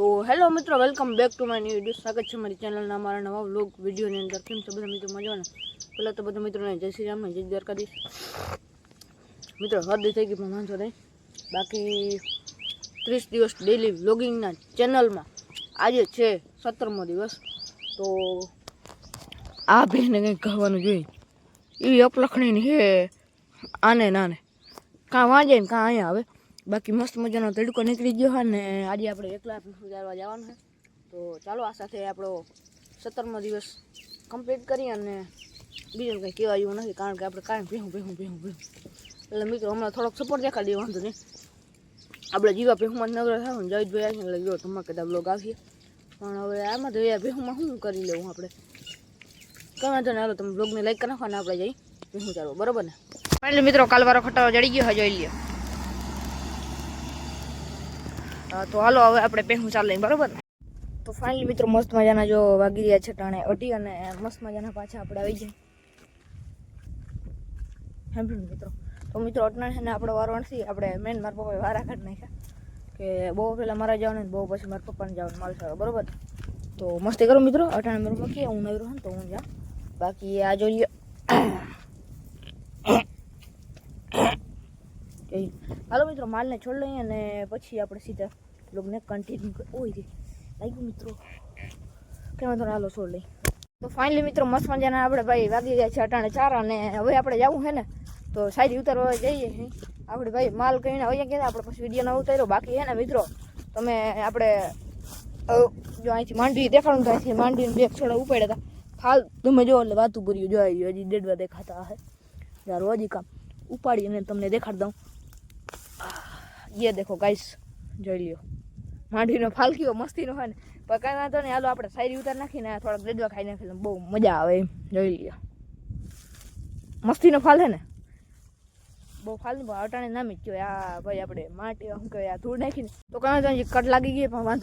તો હેલો મિત્રો, welcome back to my new video. સ્વાગત છે મારી ચેનલના મારા નવા વ્લોગ વિડીયોની અંદર. કેમ છો બધા મિત્રો? મજાને પહેલાં તો બધા મિત્રોને જય શ્રી રામ જય દ્વારકાધીશ. મિત્રો હદ થઈ ગઈ, પણ વાંધો નહીં. બાકી ત્રીસ દિવસ ડેલી વ્લોગિંગના ચેનલમાં આજે છે સત્તરમો દિવસ. તો આ બેને કંઈક કહેવાનું જોઈએ. એવી અપલખણી છે આને નાને કાં વાંચે ને કાં અહીંયા આવે. બાકી મસ્ત મજાનો તડકો નીકળી ગયો છે ને આજે આપણે એકલા સુધારવા જવાનું છે તો ચાલો આ સાથે આપણો સત્તરમો દિવસ કમ્પ્લીટ કરી અને બીજું કંઈ કહેવા જેવું નથી કારણ કે આપણે કાંઈ ભેહું ભેહું ભેહું ભેહું એટલે મિત્રો હમણાં થોડોક સપોર્ટ દેખાડી દઈએ વાંધો નહીં આપણે જીવા ભેહુંમાં નગર થાય ને જયદભાઈ આવીને એટલે જો ધમાકેદાર બ્લોગ આવીએ પણ હવે આમાં તો એ ભેહુંમાં શું કરી લેવું આપણે કંઈ વાંધો નહીં હાલો તમે બ્લોગને લાઈક કરી નાખો અને આપણે જઈ ભેહું ચાલવો બરોબર ને એટલે મિત્રો કાલવારો ખટારો જડી ગયો છે જોઈ લઈએ તો હાલો હવે આપણે પહેલું ચાલે બરોબર ને તો ફાઇનલી મિત્રો મસ્ત મજાના જો વાગી રહ્યા છે ટાણે અઢી અને મસ્ત મજાના પાછા આપણે આવી જાય સાંભળ્યું ને મિત્રો તો મિત્રો અટણા છે ને આપણો વારો નથી આપણે મેન મારા પપ્પાએ વારા કાઢી નાખ્યા કે બહુ પહેલાં મારા જવાનું ને બહુ પછી મારા પપ્પાને જવાનું માલ સારો બરોબર તો મસ્તી કરો મિત્રો અટાણે મારું મૂકીએ હું નવરો હોય ને તો હું જા બાકી આ જોઈએ એ હાલો મિત્રો માલને છોડ લઈએ અને પછી આપણે સીધા લોકોને કન્ટિન્યુ ઓય રે લાગ્યું મિત્રો કેમ વાંધો નહીં, હાલો છોડ લઈ તો ફાઇનલી મિત્રો મસ્ત મજાના આપણે ભાઈ વાગી ગયા છે અટાણે ચાર અને હવે આપણે જવું છે ને તો સાઈડ ઉતારવા જઈએ છીએ. આપણે ભાઈ માલ કહીને હવે ગયા આપણે પછી વિડીયો ન ઉતાર્યો બાકી છે ને મિત્રો તમે આપણે અ, જો અહીંથી માંડવી દેખાડું તો અહીંથી માંડવીને બે છોડા ઉપાડ્યા હતા ફાલ તમે જો એટલે વાતું ભર્યું જો આવી હજી દેડવા દેખાતા હે યાર હજી કામ ઉપાડી અને તમને દેખાડ દઉં ये देखो गाइस जोई लियो मांडी ना फालकी हो मस्ती ना है पकाना तो नहीं आलो आप सायरी उतार नाखी ना थोड़ा ब्रेड खाई ना फिर मज़ा आए जोई लियो मस्ती ना फाल है ना फाल नहीं ना मिट्टी हो भाई आप माटी हम क्या धूल नाखी तो कहना चाहिए कट लगी गई है वहाँ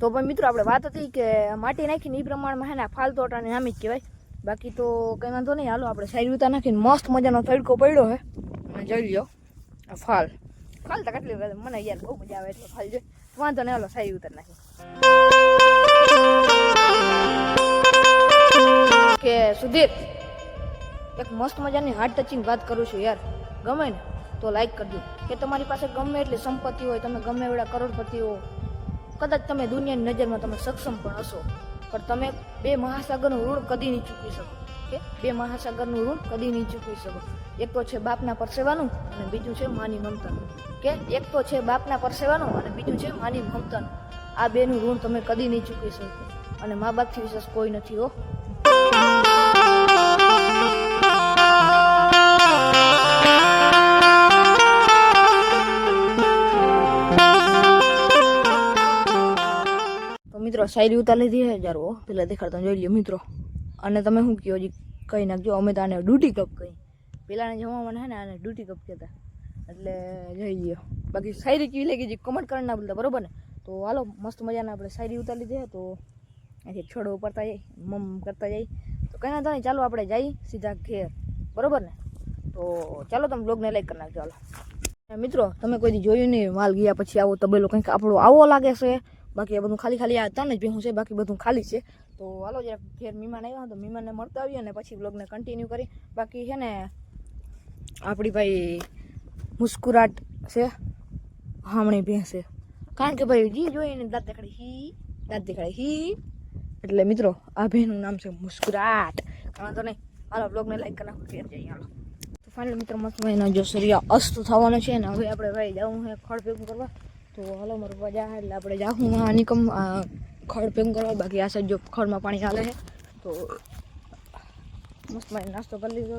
तो भाई मित्रों आप बात थी कि मटी नाखी नहीं प्रमाण में है ना फाल तो आटा ना मिट्टी भाई बाकी तो कहीं वो नहीं हालो आप सायरी उतर नाखी मस्त मज़ा ना तड़को पड़ो है जोई लियो फाल ફાલ તો કેટલી વખત મને યાર બહુ મજા આવે એટલે ફાલ જોઈએ વાંધો નહીં, હાલો સાયરી ઉતાર નાખી કે સુધીર, એક મસ્ત મજાની હાર્ટ ટચિંગ વાત કરું છું યાર. ગમે ને, તો લાઈક કરજો. કે તમારી પાસે ગમે એટલી સંપત્તિ હોય, તમે ગમે એવડા કરોડપતિ હો, કદાચ તમે દુનિયાની નજરમાં તમે સક્ષમ પણ હશો, પણ તમે બે મહાસાગરનું ઋણ કદી નહીં ચૂકવી શકો. કે બે મહાસાગરનું ઋણ કદી નહીં ચૂકવી શકો. એક તો છે બાપના પરસેવાનું અને બીજું છે માની મમતાનું. કે એક તો છે બાપના પરસેવાનું અને બીજું છે માની મમતાનું આ બેનું ઋણ તમે કદી નહીં ચૂકી શકો. અને મા બાપથી વિશેષ કોઈ નથી, હો. મિત્રો, શાયરી ઉતાર લીધી છે હજારો પેલા દેખાડતા જોઈ લ્યો મિત્રો. અને તમે શું કહો હજી? કહી નાખજો, અમે તો આને ડ્યુટી કપ કહી. પેલાને મને હે ને આને ડ્યુટી કપ કહેતા. એટલે જઈ ગયો બાકી શાયરી કેવી લાગી છે કમેન્ટ કરી ના બોલતા બરોબર ને? તો હાલો, મસ્ત મજાના આપણે શાયરી ઉતારી લીધી તો અહીંથી છોડો ઉપરતા જઈ મમ કરતા જઈ તો કંઈ ના થાય ચાલો આપણે જઈ સીધા ઘેર. બરોબર ને? તો ચાલો તમે બ્લોગને લાઈક કરી નાખજો, હાલો. મિત્રો, તમે કોઈ જોયું નહીં, માલ ગયા પછી આવો તબેલો, કંઈક આપણો આવો લાગે છે. બાકી આ બધું ખાલી ખાલી આ ત્રણ જ ભેહું છે, બાકી બધું ખાલી છે. તો હાલો, જરા ઘેર મહેમાન આવ્યા, તો મહેમાનને મળતા આવીએ અને પછી બ્લોગને કન્ટિન્યુ કરી. બાકી છે ને, આપણી ભાઈ મુસ્કુરાટ છે, હામણી ભેંસે કારણ કે ભાઈ, જી જોઈને દાંત દેખાડે, હી, દાંત દેખાડે, હી. એટલે મિત્રો, આ ભેનું નામ છે મુસ્કુરાટ. કારણ તો નહીં. હાલો બ્લોગને લાઈક કરી નાખો ઘેર જઈએ, હાલો. તો ફાઇનલ મિત્રો, મસ્ત મહિનો જો સૂર્ય અસ્ત થવાનો છે ને, હવે આપણે ભાઈ જવું છે ખડ ભેગું કરવા. તો હાલો, મારું પપ્પા એટલે આપણે જાઉં આ નિકમ ખડ ભેગું કરવા. બાકી આ સાઈડ જો ખડમાં પાણી હાલે છે. તો મસ્ત મજાનો નાસ્તો કરી લીધો.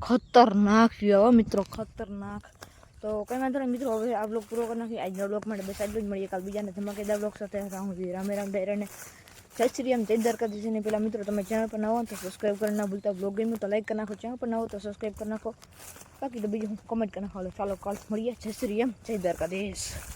ખતરનાક વ્યૂ હો મિત્રો ખતરનાક તો કંઈ વાંધો નહીં મિત્રો હવે આ બ્લોગ પૂરો કરી નાખી આજના બ્લોગ માટે બસ આટલું જ મળીએ કાલ બીજાને ધમાકેદાર બ્લોગ સાથે રાહુલ રામે રામ ડાયરાને જય શ્રી રામ જય દ્વારકાધીશ અને પેલા મિત્રો તમે ચેનલ પર ના હો તો સબસ્ક્રાઈબ કરી ના ભૂલતા બ્લોગ ગમ્યું તો લાઈક કરી નાખો ચેનલ પર ના હો તો સબસ્ક્રાઈબ કરી નાખો બાકી તો બીજું હું કમેન્ટ કરી નાખો હાલો ચાલો કાલ મળીએ જય શ્રી રામ જય દ્વારકાધીશ